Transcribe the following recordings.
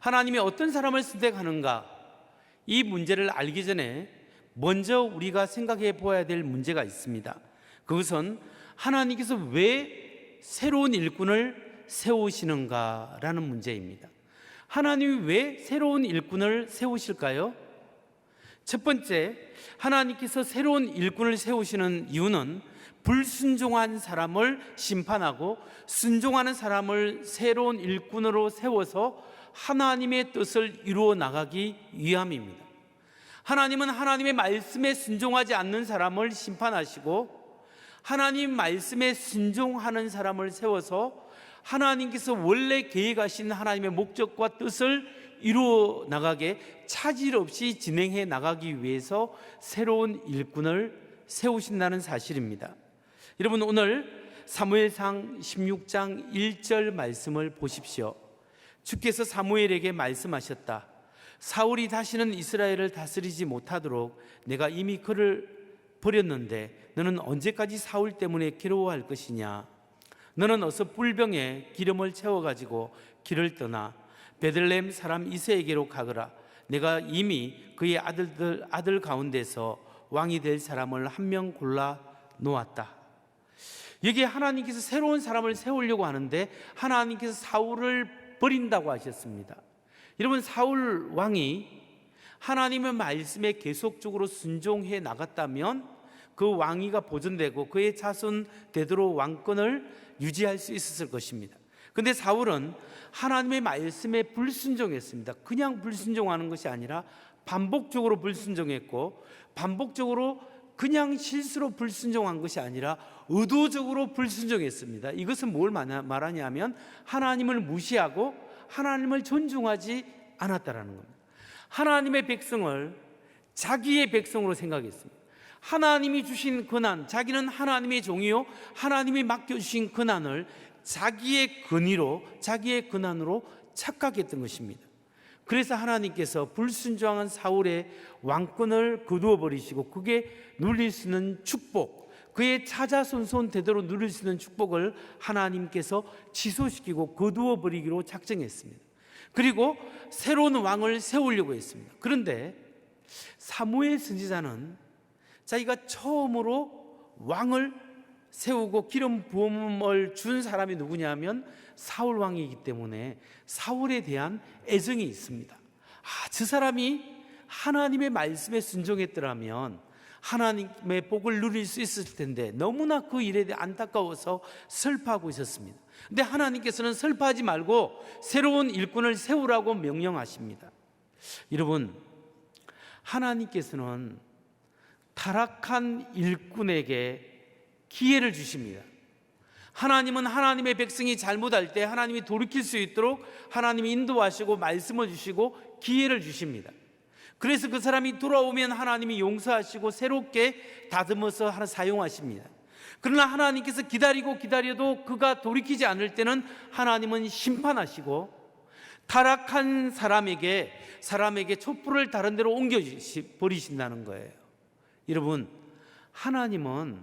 하나님이 어떤 사람을 선택하는가? 이 문제를 알기 전에 먼저 우리가 생각해 보아야 될 문제가 있습니다. 그것은 하나님께서 왜 새로운 일꾼을 세우시는가라는 문제입니다. 하나님이 왜 새로운 일꾼을 세우실까요? 첫 번째, 하나님께서 새로운 일꾼을 세우시는 이유는 불순종한 사람을 심판하고 순종하는 사람을 새로운 일꾼으로 세워서 하나님의 뜻을 이루어 나가기 위함입니다. 하나님은 하나님의 말씀에 순종하지 않는 사람을 심판하시고 하나님 말씀에 순종하는 사람을 세워서 하나님께서 원래 계획하신 하나님의 목적과 뜻을 이루어 나가게 차질 없이 진행해 나가기 위해서 새로운 일꾼을 세우신다는 사실입니다. 여러분 오늘 사무엘상 16장 1절 말씀을 보십시오. 주께서 사무엘에게 말씀하셨다. 사울이 다시는 이스라엘을 다스리지 못하도록 내가 이미 그를 버렸는데 너는 언제까지 사울 때문에 괴로워할 것이냐? 너는 어서 뿔병에 기름을 채워 가지고 길을 떠나 베들레헴 사람 이세에게로 가거라. 내가 이미 그의 아들들 아들 가운데서 왕이 될 사람을 한 명 골라 놓았다. 여기에 하나님께서 새로운 사람을 세우려고 하는데 하나님께서 사울을 버린다고 하셨습니다. 여러분 사울 왕이 하나님의 말씀에 계속적으로 순종해 나갔다면 그 왕위가 보존되고 그의 자손 되도록 왕권을 유지할 수 있었을 것입니다. 근데 사울은 하나님의 말씀에 불순종했습니다. 그냥 불순종하는 것이 아니라 반복적으로 불순종했고 반복적으로 그냥 실수로 불순종한 것이 아니라 의도적으로 불순종했습니다. 이것은 뭘 말하냐면 하나님을 무시하고 하나님을 존중하지 않았다라는 겁니다. 하나님의 백성을 자기의 백성으로 생각했습니다. 하나님이 주신 권한, 자기는 하나님의 종이요, 하나님이 맡겨주신 권한을 자기의 권위로, 자기의 권한으로 착각했던 것입니다. 그래서 하나님께서 불순종한 사울의 왕권을 거두어 버리시고 그게 누릴 수 있는 축복, 그의 차자손손 되도록 누릴 수 있는 축복을 하나님께서 취소시키고 거두어 버리기로 작정했습니다. 그리고 새로운 왕을 세우려고 했습니다. 그런데 사무엘 선지자는 자기가 처음으로 왕을 세우고 기름 부음을 준 사람이 누구냐면 사울 왕이기 때문에 사울에 대한 애정이 있습니다. 아, 저 사람이 하나님의 말씀에 순종했더라면 하나님의 복을 누릴 수 있을 텐데 너무나 그 일에 대해 안타까워서 슬퍼하고 있었습니다. 근데 하나님께서는 슬퍼하지 말고 새로운 일꾼을 세우라고 명령하십니다. 여러분, 하나님께서는 타락한 일꾼에게 기회를 주십니다. 하나님은 하나님의 백성이 잘못할 때 하나님이 돌이킬 수 있도록 하나님이 인도하시고 말씀을 주시고 기회를 주십니다. 그래서 그 사람이 돌아오면 하나님이 용서하시고 새롭게 다듬어서 하나 사용하십니다. 그러나 하나님께서 기다리고 기다려도 그가 돌이키지 않을 때는 하나님은 심판하시고 타락한 사람에게 사람에게 촛불을 다른 데로 옮겨 버리신다는 거예요. 여러분, 하나님은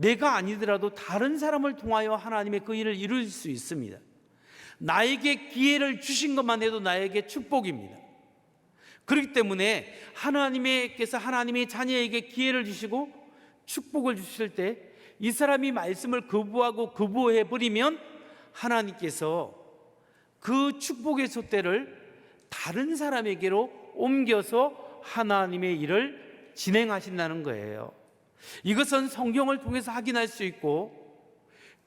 내가 아니더라도 다른 사람을 통하여 하나님의 그 일을 이룰 수 있습니다. 나에게 기회를 주신 것만 해도 나에게 축복입니다. 그렇기 때문에 하나님께서 하나님의 자녀에게 기회를 주시고 축복을 주실 때 이 사람이 말씀을 거부하고 거부해 버리면 하나님께서 그 축복의 촛대를 다른 사람에게로 옮겨서 하나님의 일을 진행하신다는 거예요. 이것은 성경을 통해서 확인할 수 있고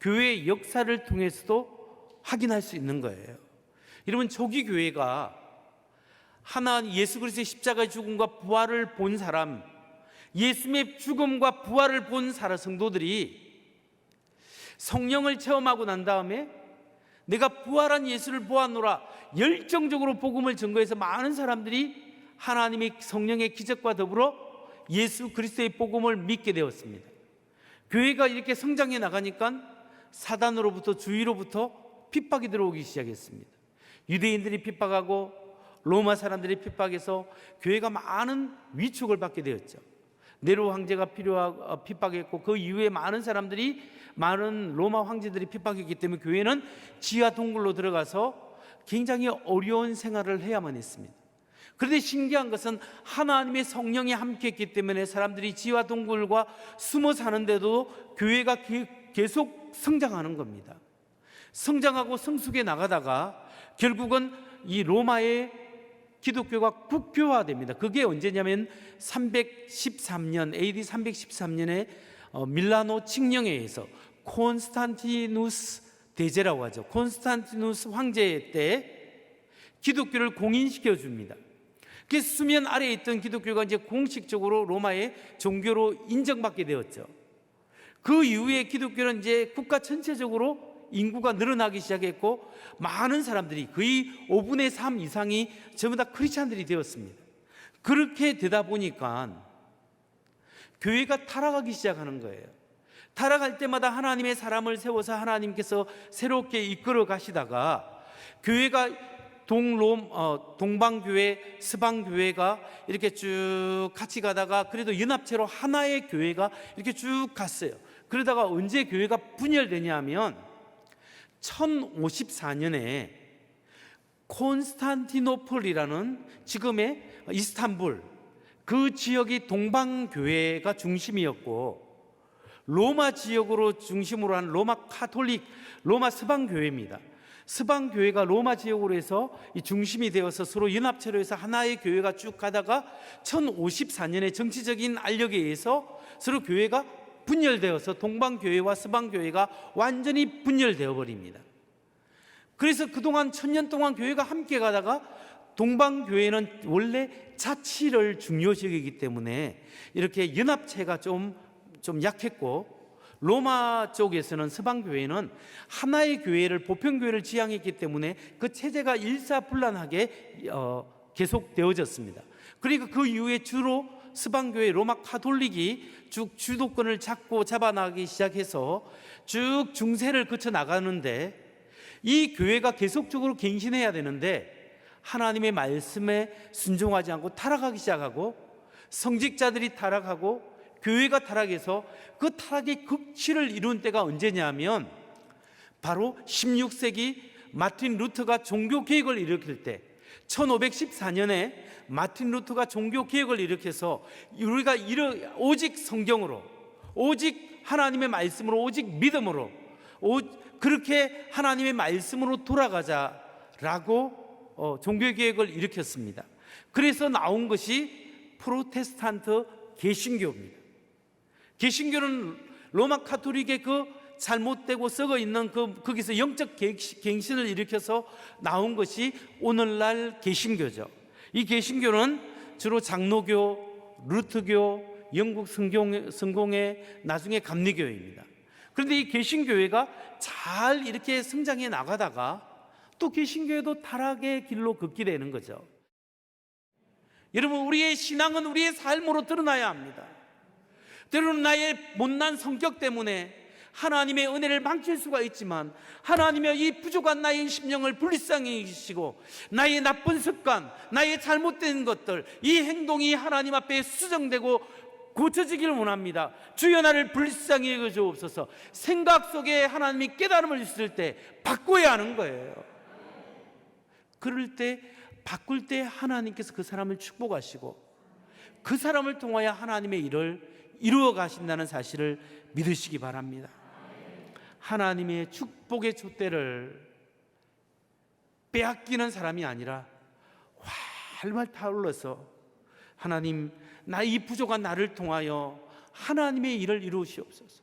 교회의 역사를 통해서도 확인할 수 있는 거예요. 여러분 초기 교회가 하나 예수 그리스도의 십자가의 죽음과 부활을 본 사람, 예수님의 죽음과 부활을 본 사라 성도들이 성령을 체험하고 난 다음에 내가 부활한 예수를 보았노라 열정적으로 복음을 전거해서 많은 사람들이 하나님의 성령의 기적과 더불어 예수 그리스도의 복음을 믿게 되었습니다. 교회가 이렇게 성장해 나가니까 사단으로부터 주위로부터 핍박이 들어오기 시작했습니다. 유대인들이 핍박하고 로마 사람들이 핍박해서 교회가 많은 위축을 받게 되었죠. 네로 황제가 필요하 핍박했고 그 이후에 많은 사람들이 많은 로마 황제들이 핍박했기 때문에 교회는 지하 동굴로 들어가서 굉장히 어려운 생활을 해야만 했습니다. 그런데 신기한 것은 하나님의 성령이 함께 했기 때문에 사람들이 지와 동굴과 숨어 사는데도 교회가 게- 계속 성장하는 겁니다. 성장하고 성숙해 나가다가 결국은 이 로마의 기독교가 국교화됩니다. 그게 언제냐면 313년 AD 313년에 어, 밀라노 칙령회에서 콘스탄티누스 대제라고 하죠. 콘스탄티누스 황제 때 기독교를 공인시켜 줍니다. 그 수면 아래에 있던 기독교가 이제 공식적으로 로마의 종교로 인정받게 되었죠. 그 이후에 기독교는 이제 국가 전체적으로 인구가 늘어나기 시작했고 많은 사람들이 거의 5분의 3 이상이 전부 다 크리스찬들이 되었습니다. 그렇게 되다 보니까 교회가 타락하기 시작하는 거예요. 타락할 때마다 하나님의 사람을 세워서 하나님께서 새롭게 이끌어 가시다가 교회가 동롬 어, 동방교회, 서방교회가 이렇게 쭉 같이 가다가 그래도 연합체로 하나의 교회가 이렇게 쭉 갔어요. 그러다가 언제 교회가 분열되냐면 1054년에 콘스탄티노폴이라는 지금의 이스탄불 그 지역이 동방교회가 중심이었고 로마 지역으로 중심으로 한 로마 카톨릭 로마 서방교회입니다. 서방교회가 로마 지역으로 해서 이 중심이 되어서 서로 연합체로 해서 하나의 교회가 쭉 가다가 1054년에 정치적인 알력에 의해서 서로 교회가 분열되어서 동방 교회와 서방 교회가 완전히 분열되어 버립니다. 그래서 그동안 천년 동안 교회가 함께 가다가 동방 교회는 원래 자치를 중요시 여기기 때문에 이렇게 연합체가 좀, 좀 약했고 로마 쪽에서는 서방 교회는 하나의 교회를 보편 교회를 지향했기 때문에 그 체제가 일사불란하게 어, 계속되어졌습니다. 그러니까 그 이후에 주로 서방 교회 로마 카톨릭이 쭉 주도권을 잡고 잡아나가기 시작해서 쭉 중세를 거쳐 나가는데 이 교회가 계속적으로 갱신해야 되는데 하나님의 말씀에 순종하지 않고 타락하기 시작하고 성직자들이 타락하고 교회가 타락해서 그 타락의 극치를 이룬 때가 언제냐면 바로 16세기 마틴 루터가 종교 개혁을 일으킬 때 1514년에 마틴 루터가 종교 개혁을 일으켜서 우리가 오직 성경으로 오직 하나님의 말씀으로 오직 믿음으로 오, 그렇게 하나님의 말씀으로 돌아가자라고 어, 종교 개혁을 일으켰습니다. 그래서 나온 것이 프로테스탄트 개신교입니다. 개신교는 로마 카톨릭의 그 잘못되고 썩어 있는 그 거기서 영적 갱신을 일으켜서 나온 것이 오늘날 개신교죠. 이 개신교는 주로 장로교, 루트교, 영국 성공, 성공회, 나중에 감리교회입니다. 그런데 이 개신교회가 잘 이렇게 성장해 나가다가 또 개신교회도 타락의 길로 걷게 되는 거죠. 여러분, 우리의 신앙은 우리의 삶으로 드러나야 합니다. 때로는 나의 못난 성격 때문에 하나님의 은혜를 망칠 수가 있지만 하나님의 이 부족한 나의 심령을 불쌍히 여기시고 나의 나쁜 습관, 나의 잘못된 것들, 이 행동이 하나님 앞에 수정되고 고쳐지기를 원합니다. 주여 나를 불쌍히 여겨 주옵소서. 생각 속에 하나님이 깨달음을 주실 때 바꿔야 하는 거예요. 그럴 때 바꿀 때 하나님께서 그 사람을 축복하시고 그 사람을 통하여 하나님의 일을 이루어 가신다는 사실을 믿으시기 바랍니다. 하나님의 축복의 촛대를 빼앗기는 사람이 아니라 활활 타올라서 하나님 나이 부족한 나를 통하여 하나님의 일을 이루시옵소서.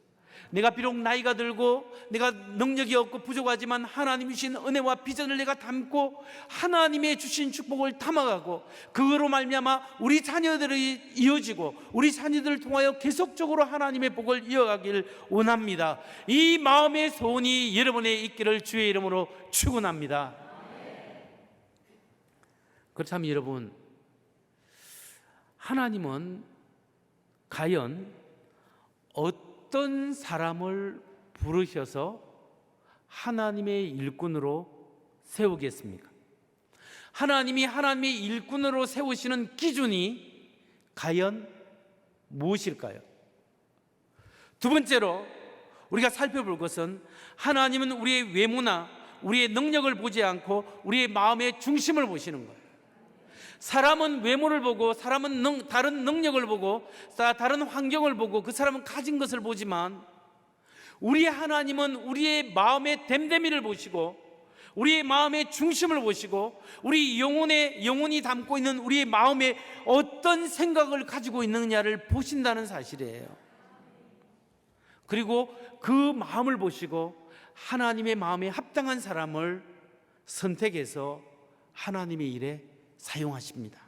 내가 비록 나이가 들고 내가 능력이 없고 부족하지만 하나님 주신 은혜와 비전을 내가 담고 하나님의 주신 축복을 담아가고 그거로 말미암아 우리 자녀들이 이어지고 우리 자녀들을 통하여 계속적으로 하나님의 복을 이어가길 원합니다. 이 마음의 소원이 여러분의 있기를 주의 이름으로 축원합니다. 그렇다면 여러분 하나님은 과연 어떤 사람을 부르셔서 하나님의 일꾼으로 세우겠습니까? 하나님이 하나님의 일꾼으로 세우시는 기준이 과연 무엇일까요? 두 번째로 우리가 살펴볼 것은 하나님은 우리의 외모나 우리의 능력을 보지 않고 우리의 마음의 중심을 보시는 거예요. 사람은 외모를 보고 사람은 능- 다른 능력을 보고 다- 다른 환경을 보고 그 사람은 가진 것을 보지만 우리 하나님은 우리의 마음의 됨됨이를 보시고 우리의 마음의 중심을 보시고 우리 영혼의 영혼이 담고 있는 우리의 마음에 어떤 생각을 가지고 있느냐를 보신다는 사실이에요. 그리고 그 마음을 보시고 하나님의 마음에 합당한 사람을 선택해서 하나님의 일에 사용하십니다.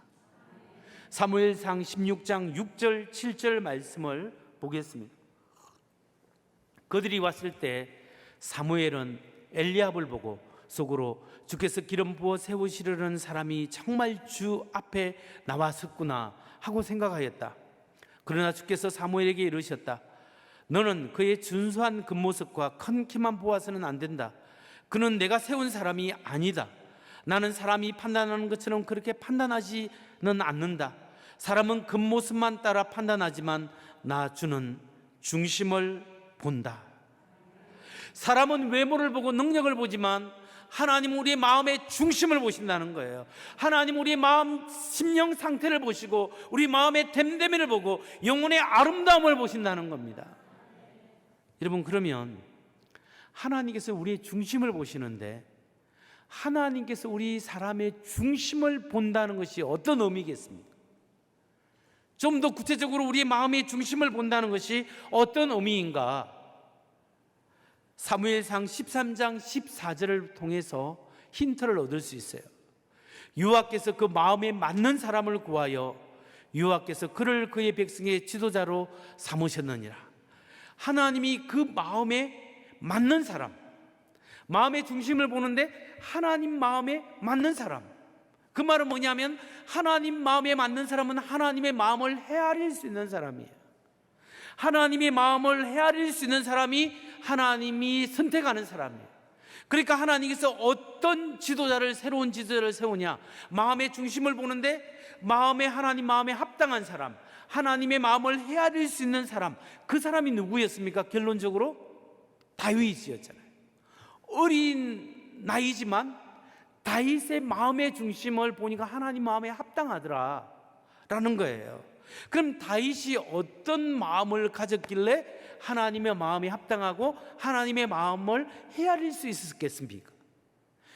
사무엘상 16장 6절 7절 말씀을 보겠습니다. 그들이 왔을 때 사무엘은 엘리압을 보고 속으로 주께서 기름 부어 세우시려는 사람이 정말 주 앞에 나왔었구나 하고 생각하였다. 그러나 주께서 사무엘에게 이르셨다. 너는 그의 준수한 겉모습과 큰 키만 보아서는 안 된다. 그는 내가 세운 사람이 아니다. 나는 사람이 판단하는 것처럼 그렇게 판단하지는 않는다. 사람은 겉모습만 따라 판단하지만 나 주는 중심을 본다. 사람은 외모를 보고 능력을 보지만 하나님 우리의 마음의 중심을 보신다는 거예요. 하나님 우리의 마음 심령 상태를 보시고 우리 마음의 됨됨이를 보고 영혼의 아름다움을 보신다는 겁니다. 여러분 그러면 하나님께서 우리의 중심을 보시는데 하나님께서 우리 사람의 중심을 본다는 것이 어떤 의미겠습니까? 좀 더 구체적으로 우리의 마음의 중심을 본다는 것이 어떤 의미인가? 사무엘상 13장 14절을 통해서 힌트를 얻을 수 있어요. 유아께서 그 마음에 맞는 사람을 구하여 유아께서 그를 그의 백성의 지도자로 삼으셨느니라. 하나님이 그 마음에 맞는 사람, 마음의 중심을 보는데 하나님 마음에 맞는 사람. 그 말은 뭐냐면 하나님 마음에 맞는 사람은 하나님의 마음을 헤아릴 수 있는 사람이에요. 하나님의 마음을 헤아릴 수 있는 사람이 하나님이 선택하는 사람이에요. 그러니까 하나님께서 어떤 지도자를 새로운 지도자를 세우냐 마음의 중심을 보는데 마음에 하나님 마음에 합당한 사람 하나님의 마음을 헤아릴 수 있는 사람 그 사람이 누구였습니까? 결론적으로 다윗이었잖아요. 어린 나이지만 다윗의 마음의 중심을 보니까 하나님 마음에 합당하더라 라는 거예요. 그럼 다윗이 어떤 마음을 가졌길래 하나님의 마음에 합당하고 하나님의 마음을 헤아릴 수 있었겠습니까?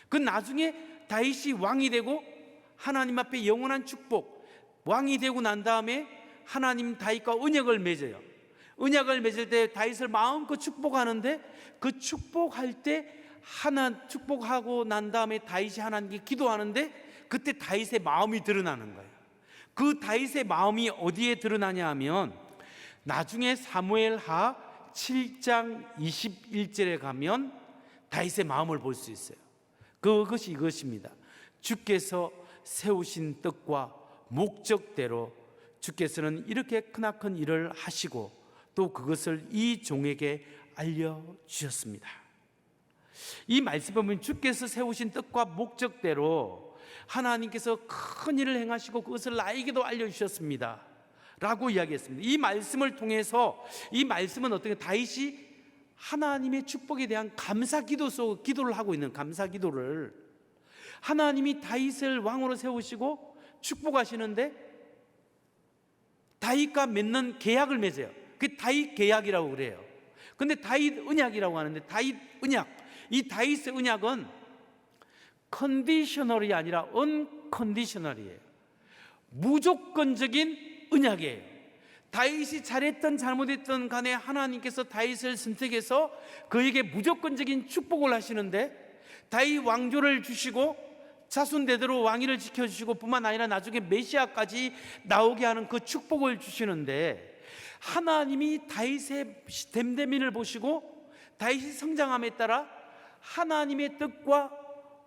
그 나중에 다윗이 왕이 되고 하나님 앞에 영원한 축복 왕이 되고 난 다음에 하나님 다윗과 언약을 맺어요. 언약을 맺을 때 다윗을 마음껏 축복하는데 그 축복할 때 하나 축복하고 난 다음에 다윗이 하나님께 기도하는데 그때 다윗의 마음이 드러나는 거예요. 그 다윗의 마음이 어디에 드러나냐 하면 나중에 사무엘하 7장 21절에 가면 다윗의 마음을 볼 수 있어요. 그것이 이것입니다. 주께서 세우신 뜻과 목적대로 주께서는 이렇게 크나큰 일을 하시고 또 그것을 이 종에게 알려 주셨습니다. 이 말씀 보면 주께서 세우신 뜻과 목적대로 하나님께서 큰 일을 행하시고 그것을 나에게도 알려주셨습니다. 라고 이야기했습니다. 이 말씀을 통해서 이 말씀은 어떻게 다윗이 하나님의 축복에 대한 감사 기도 속 기도를 하고 있는 감사 기도를 하나님이 다윗을 왕으로 세우시고 축복하시는데 다윗과 맺는 계약을 맺어요. 그 다윗 계약이라고 그래요. 근데 다윗 언약이라고 하는데 다윗 언약 이 다윗의 언약은 컨디셔널이 아니라 언컨디셔널이에요. 무조건적인 언약이에요. 다윗이 잘했던 잘못했던 간에 하나님께서 다윗을 선택해서 그에게 무조건적인 축복을 하시는데 다윗 왕조를 주시고 자손 대대로 왕위를 지켜주시고 뿐만 아니라 나중에 메시아까지 나오게 하는 그 축복을 주시는데 하나님이 다윗의 됨됨이를 보시고 다윗이 성장함에 따라 하나님의 뜻과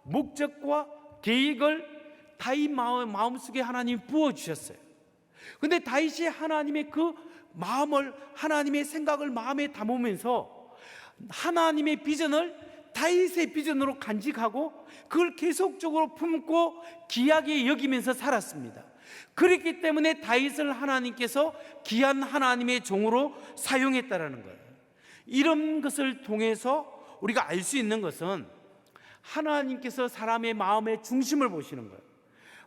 목적과 계획을 다윗 마음, 마음속에 하나님이 부어주셨어요. 근데 다윗이 하나님의 그 마음을, 하나님의 생각을 마음에 담으면서 하나님의 비전을 다윗의 비전으로 간직하고 그걸 계속적으로 품고 귀하게 여기면서 살았습니다. 그렇기 때문에 다윗을 하나님께서 귀한 하나님의 종으로 사용했다라는 거예요. 이런 것을 통해서 우리가 알 수 있는 것은 하나님께서 사람의 마음의 중심을 보시는 거예요.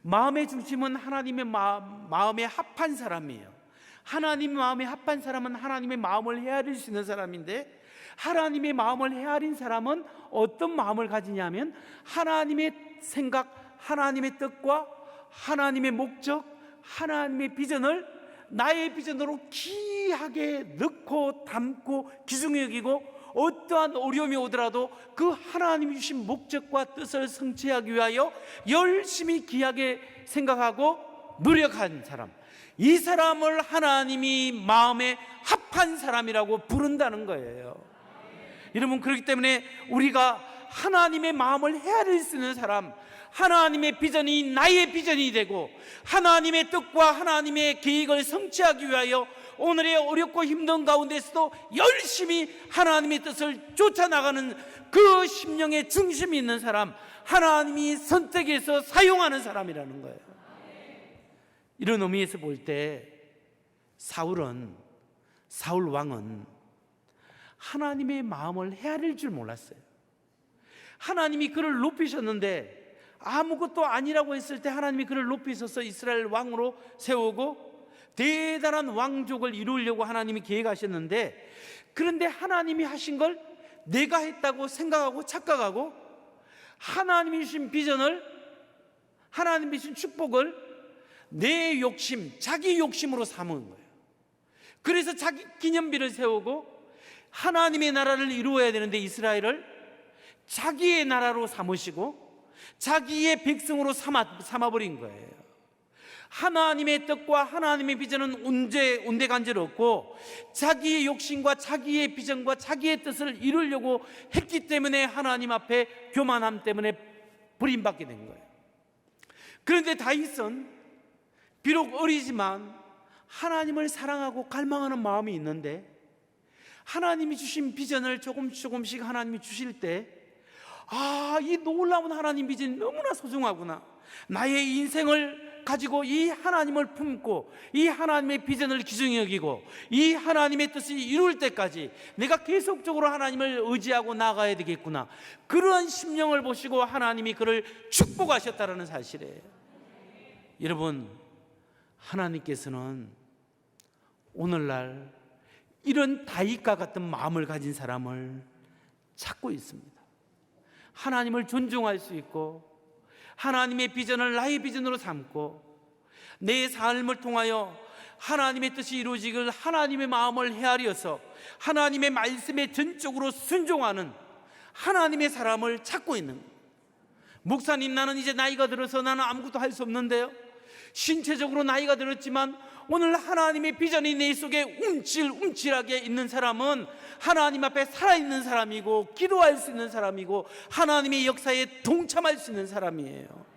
마음의 중심은 하나님의 마, 마음 에 합한 사람이에요. 하나님 마음에 합한 사람은 하나님의 마음을 헤아릴 수 있는 사람인데 하나님의 마음을 헤아린 사람은 어떤 마음을 가지냐면 하나님의 생각, 하나님의 뜻과 하나님의 목적, 하나님의 비전을 나의 비전으로 귀하게 넣고 담고 귀중히 여기고 어떠한 어려움이 오더라도 그 하나님이 주신 목적과 뜻을 성취하기 위하여 열심히 귀하게 생각하고 노력한 사람. 이 사람을 하나님이 마음에 합한 사람이라고 부른다는 거예요. 여러분 그렇기 때문에 우리가 하나님의 마음을 헤아릴 수 있는 사람, 하나님의 비전이 나의 비전이 되고 하나님의 뜻과 하나님의 계획을 성취하기 위하여 오늘의 어렵고 힘든 가운데서도 열심히 하나님의 뜻을 쫓아나가는 그 심령의 중심이 있는 사람, 하나님이 선택해서 사용하는 사람이라는 거예요. 이런 의미에서 볼 때 사울은 사울 왕은 하나님의 마음을 헤아릴 줄 몰랐어요. 하나님이 그를 높이셨는데 아무것도 아니라고 했을 때 하나님이 그를 높이셔서 이스라엘 왕으로 세우고 대단한 왕족을 이루려고 하나님이 계획하셨는데 그런데 하나님이 하신 걸 내가 했다고 생각하고 착각하고 하나님이 주신 비전을 하나님이 주신 축복을 내 욕심, 자기 욕심으로 삼은 거예요. 그래서 자기 기념비를 세우고 하나님의 나라를 이루어야 되는데 이스라엘을 자기의 나라로 삼으시고 자기의 백성으로 삼아, 삼아버린 거예요. 하나님의 뜻과 하나님의 비전은 온데, 온데간질 없고 자기의 욕심과 자기의 비전과 자기의 뜻을 이루려고 했기 때문에 하나님 앞에 교만함 때문에 버림받게 된 거예요. 그런데 다윗은 비록 어리지만 하나님을 사랑하고 갈망하는 마음이 있는데 하나님이 주신 비전을 조금씩 조금씩 하나님이 주실 때 아, 이 놀라운 하나님 비전이 너무나 소중하구나. 나의 인생을 가지고 이 하나님을 품고 이 하나님의 비전을 기중히 여기고 이 하나님의 뜻을 이룰 때까지 내가 계속적으로 하나님을 의지하고 나가야 되겠구나. 그러한 심령을 보시고 하나님이 그를 축복하셨다는 사실이에요. 여러분, 하나님께서는 오늘날 이런 다윗과 같은 마음을 가진 사람을 찾고 있습니다. 하나님을 존중할 수 있고 하나님의 비전을 나의 비전으로 삼고 내 삶을 통하여 하나님의 뜻이 이루어지길 하나님의 마음을 헤아려서 하나님의 말씀에 전적으로 순종하는 하나님의 사람을 찾고 있는. 목사님 나는 이제 나이가 들어서 나는 아무것도 할 수 없는데요. 신체적으로 나이가 들었지만 오늘 하나님의 비전이 내 속에 움찔움찔하게 있는 사람은 하나님 앞에 살아있는 사람이고 기도할 수 있는 사람이고 하나님의 역사에 동참할 수 있는 사람이에요.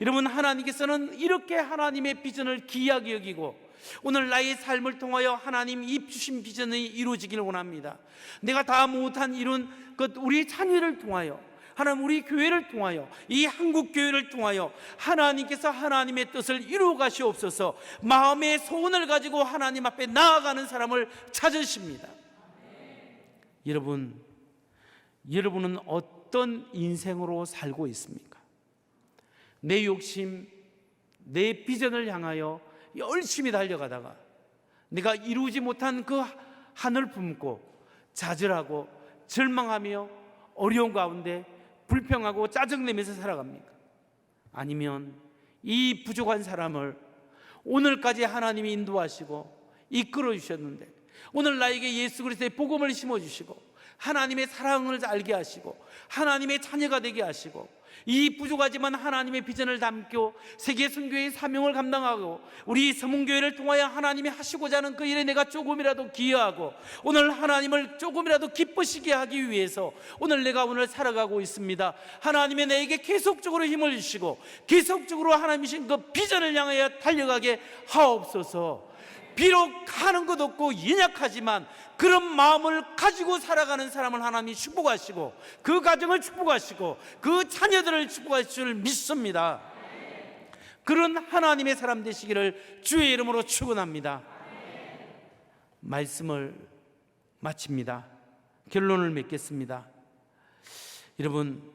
여러분 하나님께서는 이렇게 하나님의 비전을 귀하게 여기고 오늘 나의 삶을 통하여 하나님 이 주신 비전이 이루어지기를 원합니다. 내가 다 못한 이룬 것 우리 자녀를 통하여 하나님 우리 교회를 통하여 이 한국 교회를 통하여 하나님께서 하나님의 뜻을 이루어 가시옵소서. 마음의 소원을 가지고 하나님 앞에 나아가는 사람을 찾으십니다. 여러분, 여러분은 어떤 인생으로 살고 있습니까? 내 욕심, 내 비전을 향하여 열심히 달려가다가 내가 이루지 못한 그 한을 품고 좌절하고 절망하며 어려운 가운데 불평하고 짜증내면서 살아갑니까? 아니면 이 부족한 사람을 오늘까지 하나님이 인도하시고 이끌어 주셨는데 오늘 나에게 예수 그리스도의 복음을 심어 주시고 하나님의 사랑을 알게 하시고 하나님의 자녀가 되게 하시고 이 부족하지만 하나님의 비전을 담고 세계 선교의 사명을 감당하고 우리 서문교회를 통하여 하나님이 하시고자 하는 그 일에 내가 조금이라도 기여하고 오늘 하나님을 조금이라도 기쁘시게 하기 위해서 오늘 내가 오늘 살아가고 있습니다. 하나님의 내게 계속적으로 힘을 주시고 계속적으로 하나님이신 그 비전을 향하여 달려가게 하옵소서. 비록 하는 것 없고 연약하지만 그런 마음을 가지고 살아가는 사람을 하나님이 축복하시고 그 가정을 축복하시고 그 자녀들을 축복하실 줄 믿습니다. 그런 하나님의 사람 되시기를 주의 이름으로 축원합니다. 말씀을 마칩니다. 결론을 맺겠습니다. 여러분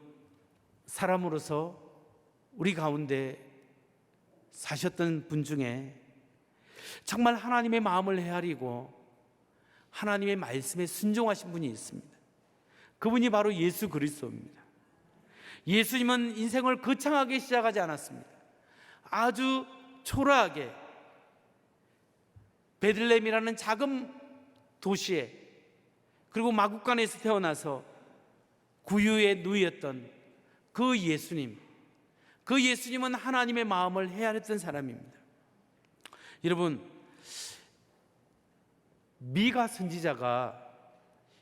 사람으로서 우리 가운데 사셨던 분 중에 정말 하나님의 마음을 헤아리고 하나님의 말씀에 순종하신 분이 있습니다. 그분이 바로 예수 그리스도입니다. 예수님은 인생을 거창하게 시작하지 않았습니다. 아주 초라하게 베들레헴이라는 작은 도시에 그리고 마국간에서 태어나서 구유의 누이였던 그 예수님, 그 예수님은 하나님의 마음을 헤아렸던 사람입니다. 여러분, 미가 선지자가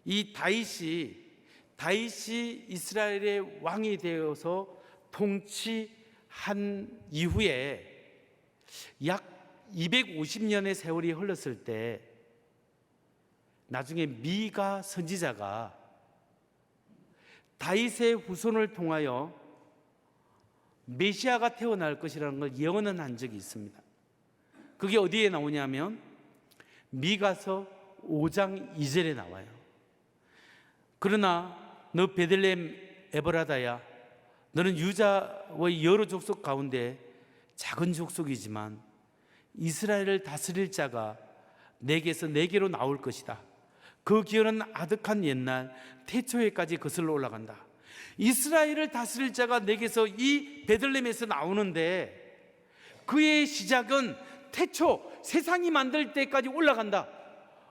이 다윗이 다윗이 이스라엘의 왕이 되어서 통치한 이후에 약 250년의 세월이 흘렀을 때 나중에 미가 선지자가 다윗의 후손을 통하여 메시아가 태어날 것이라는 걸 예언은 한 적이 있습니다. 그게 어디에 나오냐면 미가서 5장 2절에 나와요. 그러나 너 베들레헴 에버라다야 너는 유자의 여러 족속 가운데 작은 족속이지만 이스라엘을 다스릴 자가 내게서 내게로 나올 것이다. 그 기회는 아득한 옛날 태초에까지 거슬러 올라간다. 이스라엘을 다스릴 자가 내게서 이 베들레헴에서 나오는데 그의 시작은 태초 세상이 만들 때까지 올라간다.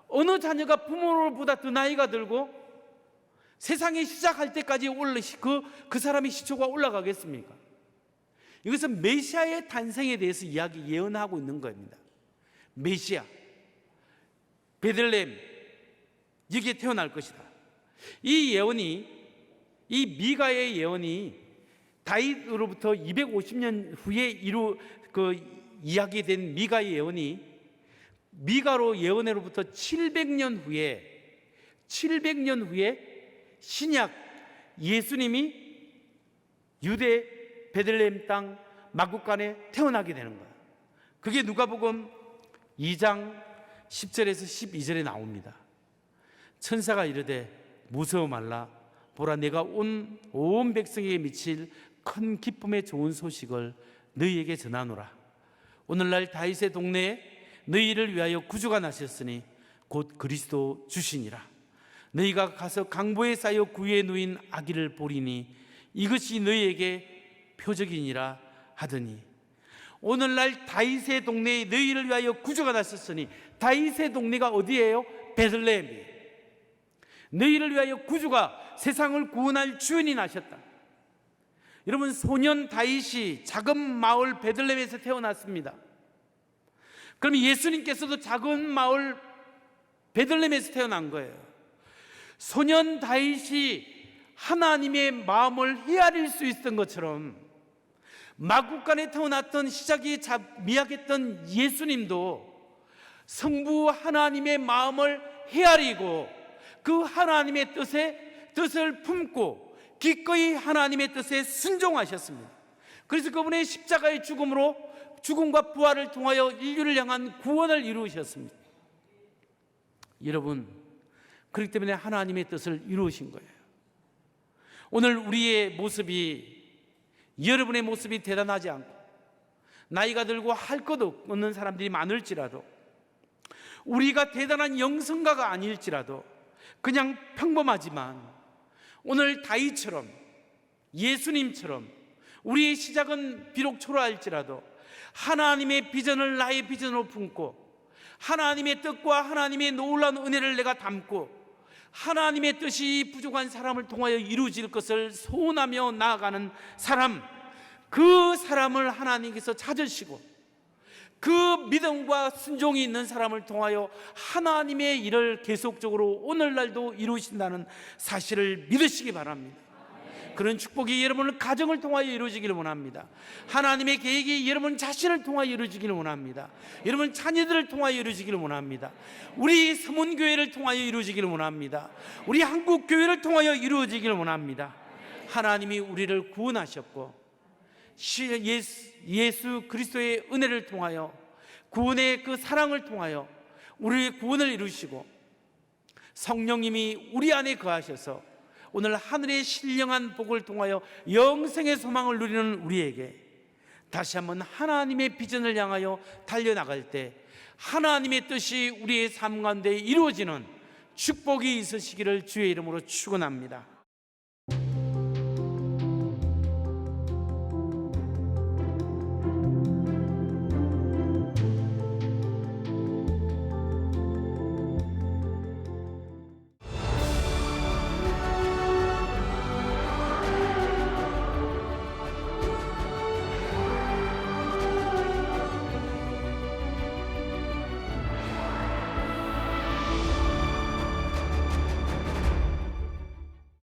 어느 자녀가 부모로보다 더 나이가 들고 세상이 시작할 때까지 올라 그, 그 사람의 시초가 올라가겠습니까? 이것은 메시아의 탄생에 대해서 이야기 예언하고 있는 겁니다. 메시아, 베들레헴 여기에 태어날 것이다. 이 예언이 이 미가의 예언이 다윗으로부터 250년 후에 이루 그 이야기된 미가의 예언이 미가로 예언으로부터 700년 후에 700년 후에 신약 예수님이 유대 베들레헴 땅 마국간에 태어나게 되는 거예요. 그게 누가복음 2장 10절에서 12절에 나옵니다. 천사가 이르되 무서워 말라 보라 내가 온 온 백성에게 미칠 큰 기쁨의 좋은 소식을 너희에게 전하노라. 오늘날 다윗의 동네에 너희를 위하여 구주가 나셨으니 곧 그리스도 주시니라. 너희가 가서 강보에 쌓여 구유에 누인 아기를 보리니 이것이 너희에게 표적이니라 하더니 오늘날 다윗의 동네에 너희를 위하여 구주가 나셨으니 다윗의 동네가 어디예요? 베들레헴이에요. 너희를 위하여 구주가 세상을 구원할 주인이 나셨다. 여러분 소년 다윗이 작은 마을 베들레헴에서 태어났습니다. 그럼 예수님께서도 작은 마을 베들레헴에서 태어난 거예요. 소년 다윗이 하나님의 마음을 헤아릴 수 있었던 것처럼 마국간에 태어났던 시작이 미약했던 예수님도 성부 하나님의 마음을 헤아리고 그 하나님의 뜻에 뜻을 품고 기꺼이 하나님의 뜻에 순종하셨습니다. 그래서 그분의 십자가의 죽음으로 죽음과 부활을 통하여 인류를 향한 구원을 이루셨습니다. 여러분, 그렇기 때문에 하나님의 뜻을 이루신 거예요. 오늘 우리의 모습이 여러분의 모습이 대단하지 않고 나이가 들고 할 것 없는 사람들이 많을지라도 우리가 대단한 영성가가 아닐지라도 그냥 평범하지만 오늘 다윗처럼 예수님처럼 우리의 시작은 비록 초라할지라도 하나님의 비전을 나의 비전으로 품고 하나님의 뜻과 하나님의 놀라운 은혜를 내가 담고 하나님의 뜻이 부족한 사람을 통하여 이루어질 것을 소원하며 나아가는 사람 그 사람을 하나님께서 찾으시고 그 믿음과 순종이 있는 사람을 통하여 하나님의 일을 계속적으로 오늘날도 이루신다는 사실을 믿으시기 바랍니다. 그런 축복이 여러분을 가정을 통하여 이루어지기를 원합니다. 하나님의 계획이 여러분 자신을 통하여 이루어지기를 원합니다. 여러분 자녀들을 통하여 이루어지기를 원합니다. 우리 서문교회를 통하여 이루어지기를 원합니다. 우리 한국교회를 통하여 이루어지기를 원합니다. 하나님이 우리를 구원하셨고 예수, 예수 그리스도의 은혜를 통하여 구원의 그 사랑을 통하여 우리의 구원을 이루시고 성령님이 우리 안에 거하셔서 오늘 하늘의 신령한 복을 통하여 영생의 소망을 누리는 우리에게 다시 한번 하나님의 비전을 향하여 달려나갈 때 하나님의 뜻이 우리의 삶 가운데 이루어지는 축복이 있으시기를 주의 이름으로 축원합니다.